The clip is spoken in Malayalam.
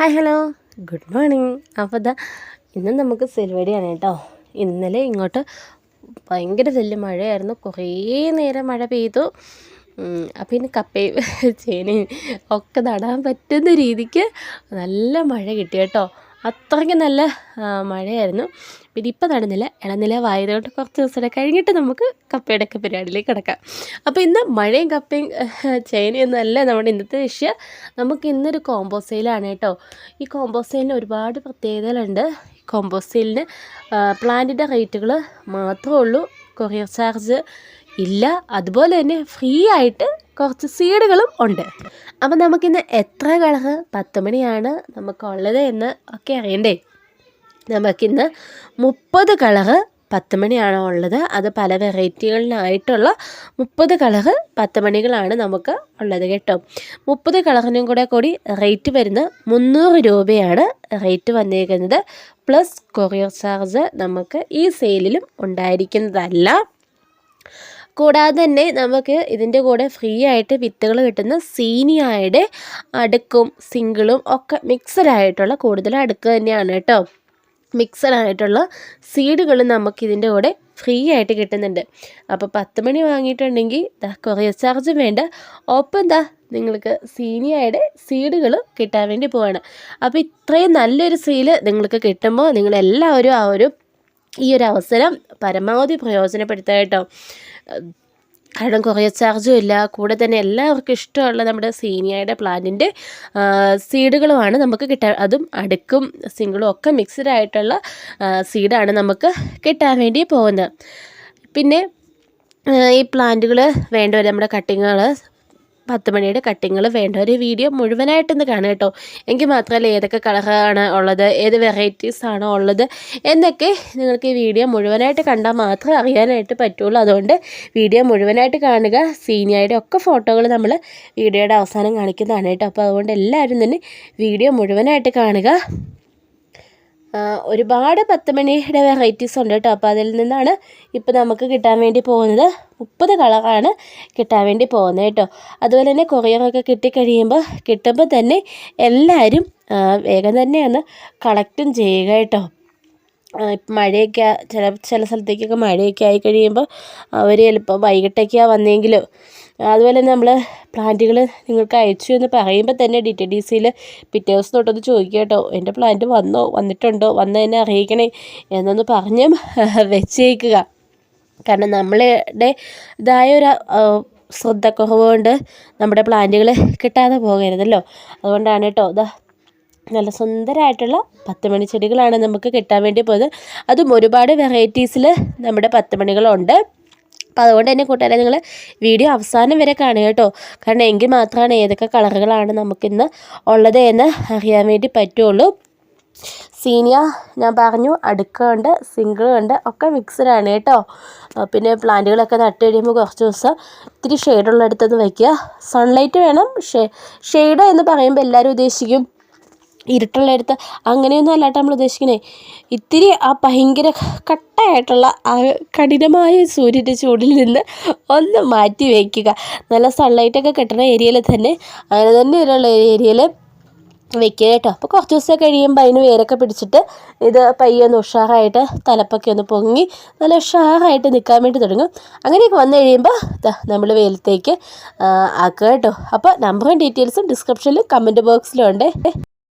Hi hello. Good morning. അപ്പോൾ ഇതാ ഇന്ന് നമുക്ക് സെൽവടിയാണ് കേട്ടോ. ഇന്നലെ ഇങ്ങോട്ട് ഭയങ്കര വലിയ മഴയായിരുന്നു. കുറേ നേരം മഴ പെയ്തു. അപ്പം ഇനി കപ്പയും ചേനയും ഒക്കെ നടാൻ പറ്റുന്ന രീതിക്ക് നല്ല മഴ കിട്ടി കേട്ടോ. അത്രയ്ക്ക് നല്ല മഴയായിരുന്നു. പിന്നെ ഇപ്പം ഇളനില ഇളനിലവായതുകൊണ്ട് കുറച്ച് ദിവസം കഴിഞ്ഞിട്ട് നമുക്ക് കപ്പയുടെ പരിപാടിയിലേക്ക് കിടക്കാം. അപ്പോൾ ഇന്ന് മഴയും കപ്പയും ചേനയൊന്നും അല്ല നമ്മുടെ ഇന്നത്തെ വിഷയം. നമുക്ക് ഇന്നൊരു കോമ്പോ സെയിലാണ് കേട്ടോ. ഈ കോമ്പോ സെയിലിന് ഒരുപാട് പ്രത്യേകതകളുണ്ട്. കോമ്പോ സെയിലിന് പ്ലാന്റിന്റെ റേറ്റുകൾ മാത്രമേ ഉള്ളൂ. കൊറിയർ ചാർജ് ഇല്ല. അതുപോലെ തന്നെ ഫ്രീ ആയിട്ട് കുറച്ച് സീഡുകളും ഉണ്ട്. അപ്പം നമുക്കിന്ന് എത്ര കളറ് പത്ത് മണിയാണ് നമുക്കുള്ളത് എന്ന് ഒക്കെ അറിയണ്ടേ? നമുക്കിന്ന് മുപ്പത് കളറ് പത്ത് മണിയാണോ ഉള്ളത്? അത് പല വെറൈറ്റികളിലായിട്ടുള്ള മുപ്പത് കളറ് പത്ത് മണികളാണ് നമുക്ക് ഉള്ളത് കേട്ടോ. മുപ്പത് കളറിനും കൂടെ കൂടി റേറ്റ് വരുന്നത് മുന്നൂറ് രൂപയാണ് റേറ്റ് വന്നിരിക്കുന്നത്. പ്ലസ് കൊറിയർ ചാർജ് നമുക്ക് ഈ സെയിലിലും ഉണ്ടായിരിക്കുന്നതല്ല. കൂടാതെ തന്നെ നമുക്ക് ഇതിന്റെ കൂടെ ഫ്രീ ആയിട്ട് വിത്തുകൾ കിട്ടുന്ന സീനിയായുടെ അടുക്കും സിംഗിളും ഒക്കെ മിക്സഡായിട്ടുള്ള കൂടുതൽ അടുക്ക് തന്നെയാണ് കേട്ടോ. മിക്സഡ് ആയിട്ടുള്ള സീഡുകൾ നമുക്കിതിന്റെ കൂടെ ഫ്രീ ആയിട്ട് കിട്ടുന്നുണ്ട്. അപ്പോൾ പത്ത് മണി വാങ്ങിയിട്ടുണ്ടെങ്കിൽ ദാ കൊറിയർ ചാർജും വേണ്ട. ഒപ്പം ദാ നിങ്ങൾക്ക് സീനിയയുടെ സീഡുകൾ കിട്ടാൻ വേണ്ടി പോവാണ്. അപ്പോൾ ഇത്രയും നല്ലൊരു സീൽ നിങ്ങൾക്ക് കിട്ടുമ്പോൾ നിങ്ങളെല്ലാവരും ആ ഒരു ഈ ഒരു അവസരം പരമാവധി പ്രയോജനപ്പെടുത്തുക കേട്ടോ. കാരണം കൊറിയർ ചാർജും ഇല്ല. കൂടെ തന്നെ എല്ലാവർക്കും ഇഷ്ടമുള്ള നമ്മുടെ സീനിയയുടെ പ്ലാന്റിന്റെ സീഡുകളുമാണ് നമുക്ക് കിട്ടാൻ അതും അടുക്കും സിംഗിളും ഒക്കെ മിക്സ്ഡ് ആയിട്ടുള്ള സീഡാണ് നമുക്ക് കിട്ടാൻ വേണ്ടി പോകുന്നത്. പിന്നെ ഈ പ്ലാന്റുകൾ വേണ്ടവരെ നമ്മുടെ കട്ടിങ്ങുകൾ പത്ത് മണിയുടെ കട്ടിങ്ങൾ വേണ്ട. ഒരു വീഡിയോ മുഴുവനായിട്ടൊന്ന് കാണുക കേട്ടോ. എങ്കിൽ മാത്രമല്ല ഏതൊക്കെ കളറാണ് ഉള്ളത് ഏത് വെറൈറ്റീസ് ആണോ ഉള്ളത് എന്നൊക്കെ നിങ്ങൾക്ക് ഈ വീഡിയോ മുഴുവനായിട്ട് കണ്ടാൽ മാത്രമേ അറിയാനായിട്ട് പറ്റുള്ളൂ. അതുകൊണ്ട് വീഡിയോ മുഴുവനായിട്ട് കാണുക. സീനിയായുടെ ഒക്കെ ഫോട്ടോകൾ നമ്മൾ വീഡിയോയുടെ അവസാനം കാണിക്കുന്നതാണ് കേട്ടോ. അപ്പോൾ അതുകൊണ്ട് എല്ലാവരും തന്നെ വീഡിയോ മുഴുവനായിട്ട് കാണുക. ഒരുപാട് പത്ത് മണിയുടെ വെറൈറ്റീസ് ഉണ്ട് കേട്ടോ. അപ്പോൾ അതിൽ നിന്നാണ് ഇപ്പോൾ നമുക്ക് കിട്ടാൻ വേണ്ടി പോകുന്നത്. മുപ്പത് കളറാണ് കിട്ടാൻ വേണ്ടി പോകുന്നത് കേട്ടോ. അതുപോലെ തന്നെ കൊറിയറൊക്കെ കിട്ടിക്കഴിയുമ്പോൾ കിട്ടുമ്പോൾ തന്നെ എല്ലാവരും വേഗം തന്നെ ഒന്ന് കളക്റ്റും ചെയ്യുക കേട്ടോ. മഴയൊക്കെ ചില ചില സ്ഥലത്തേക്കൊക്കെ മഴയൊക്കെ ആയി കഴിയുമ്പോൾ അവർ ചിലപ്പോൾ വൈകിട്ടൊക്കെയാണ് വന്നതെങ്കിലും അതുപോലെ തന്നെ നമ്മൾ പ്ലാന്റുകൾ നിങ്ങൾക്ക് അയച്ചു എന്ന് പറയുമ്പോൾ തന്നെ ഡി ടി ഡി സിയിൽ പിറ്റേ ദിവസം തൊട്ടൊന്ന് ചോദിക്കുക കേട്ടോ. എന്റെ പ്ലാന്റ് വന്നോ? വന്നിട്ടുണ്ടോ? വന്ന് എന്നെ അറിയിക്കണേ? എന്നൊന്ന് പറഞ്ഞും വെച്ചേക്കുക. കാരണം നമ്മളുടെ ഇതായ ഒരു ശ്രദ്ധക്കുറവ് കൊണ്ട് നമ്മുടെ പ്ലാന്റുകൾ കിട്ടാതെ പോകരുതല്ലോ. അതുകൊണ്ടാണ് കേട്ടോ ഇതാ നല്ല സുന്ദരമായിട്ടുള്ള പത്ത് മണി ചെടികളാണ് നമുക്ക് കിട്ടാൻ വേണ്ടി പോയത്. അതും ഒരുപാട് വെറൈറ്റീസിൽ നമ്മുടെ പത്ത് മണികളുണ്ട് അപ്പോൾ അതുകൊണ്ട് തന്നെ കൂട്ടുകാരെ നിങ്ങൾ വീഡിയോ അവസാനം വരെ കാണുക കേട്ടോ. കാരണം എങ്കിൽ മാത്രമാണ് ഏതൊക്കെ കളറുകളാണ് നമുക്കിന്ന് ഉള്ളത് എന്ന് അറിയാൻ വേണ്ടി പറ്റുള്ളൂ. സീനിയ ഞാൻ പറഞ്ഞു അടുക്കുണ്ട് സിംഗിൾ ഉണ്ട് ഒക്കെ മിക്സഡാണ് കേട്ടോ. പിന്നെ പ്ലാന്റുകളൊക്കെ നട്ട് കഴിയുമ്പോൾ കുറച്ച് ദിവസം ഇത്തിരി ഷെയ്ഡുള്ളിടത്തൊന്ന് വയ്ക്കുക സൺലൈറ്റ് വേണം ഷെയ്ഡ് എന്ന് പറയുമ്പോൾ എല്ലാവരും ഉദ്ദേശിക്കും ഇരുട്ടുള്ളിടത്ത് അങ്ങനെയൊന്നും അല്ലാട്ടോ നമ്മൾ ഉദ്ദേശിക്കണേ. ഇത്തിരി ആ ഭയങ്കര കട്ടയായിട്ടുള്ള ആ കഠിനമായ സൂര്യന്റെ ചൂടിൽ നിന്ന് ഒന്ന് മാറ്റി വയ്ക്കുക നല്ല സൺലൈറ്റൊക്കെ കിട്ടുന്ന ഏരിയയിൽ തന്നെ. അങ്ങനെ തന്നെ ഉള്ള ഏരിയയിൽ വെക്കുക കേട്ടോ. അപ്പോൾ കുറച്ച് ദിവസം കഴിയുമ്പോൾ അതിന് വേരൊക്കെ പിടിച്ചിട്ട് ഇത് പയ്യെ ഒന്ന് ഉഷാറായിട്ട് തലപ്പൊക്കെ ഒന്ന് പൊങ്ങി നല്ല ഉഷാറായിട്ട് നിൽക്കാൻ വേണ്ടി തുടങ്ങും. അങ്ങനെയൊക്കെ വന്നു കഴിയുമ്പോൾ നമ്മൾ വെയിലത്തേക്ക് ആക്കുക കേട്ടോ. അപ്പോൾ നമ്പറും ഡീറ്റെയിൽസും ഡിസ്ക്രിപ്ഷനിലും കമന്റ് ബോക്സിലും ഉണ്ട്.